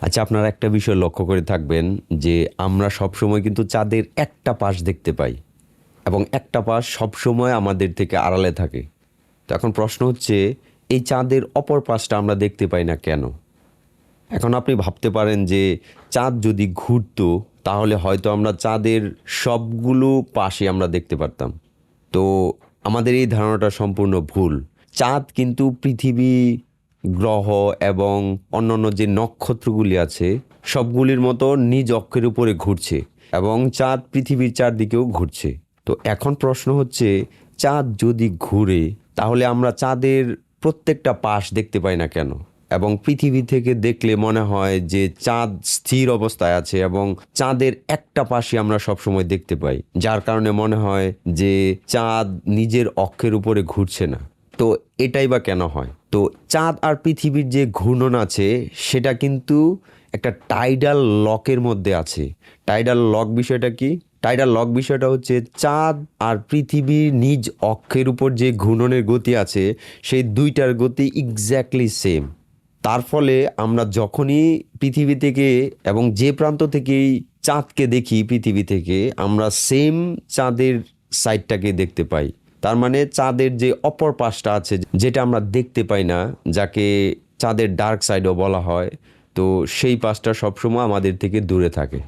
আচ্ছা আপনারা একটা বিষয় লক্ষ্য করে থাকবেন যে আমরা সবসময় কিন্তু চাঁদের একটা পাশ দেখতে পাই এবং একটা পাশ সবসময় আমাদের থেকে আড়ালে থাকে। তো এখন প্রশ্ন হচ্ছে, এই চাঁদের অপর পাশটা আমরা দেখতে পাই না কেন? এখন আপনি ভাবতে পারেন যে চাঁদ যদি ঘুরতো, তাহলে হয়তো আমরা চাঁদের সবগুলো পাশে আমরা দেখতে পারতাম। তো আমাদের এই ধারণাটা সম্পূর্ণ ভুল। চাঁদ কিন্তু পৃথিবী গ্রহ এবং অন্যান্য যে নক্ষত্রগুলি আছে, সবগুলির মতো নিজ অক্ষের উপরে ঘুরছে এবং চাঁদ পৃথিবীর চারদিকেও ঘুরছে। তো এখন প্রশ্ন হচ্ছে, চাঁদ যদি ঘুরে, তাহলে আমরা চাঁদের প্রত্যেকটা পাশ দেখতে পাই না কেন? এবং পৃথিবী থেকে দেখলে মনে হয় যে চাঁদ স্থির অবস্থায় আছে এবং চাঁদের একটা পাশে আমরা সবসময় দেখতে পাই, যার কারণে মনে হয় যে চাঁদ নিজের অক্ষের উপরে ঘুরছে না। তো এটাই বা কেন হয়? তো চাঁদ আর পৃথিবীর যে ঘূর্ণন আছে, সেটা কিন্তু একটা টাইডাল লকের মধ্যে আছে। টাইডাল লক বিষয়টা কি? টাইডাল লক বিষয়টা হচ্ছে চাঁদ আর পৃথিবীর নিজ অক্ষের উপর যে ঘূর্ণনের গতি আছে, সেই দুইটার গতি এক্স্যাক্টলি সেম তার ফলে আমরা যখনই পৃথিবী থেকে এবং যে প্রান্ত থেকেই চাঁদকে দেখি পৃথিবী থেকে, আমরা সেম চাঁদের সাইডটাকে দেখতে পাই। তার মানে চাঁদের যে অপর পাশটা আছে, যেটা আমরা দেখতে পাই না, যাকে চাঁদের ডার্ক সাইডও বলা হয়, তো সেই পাশটা সবসময় আমাদের থেকে দূরে থাকে।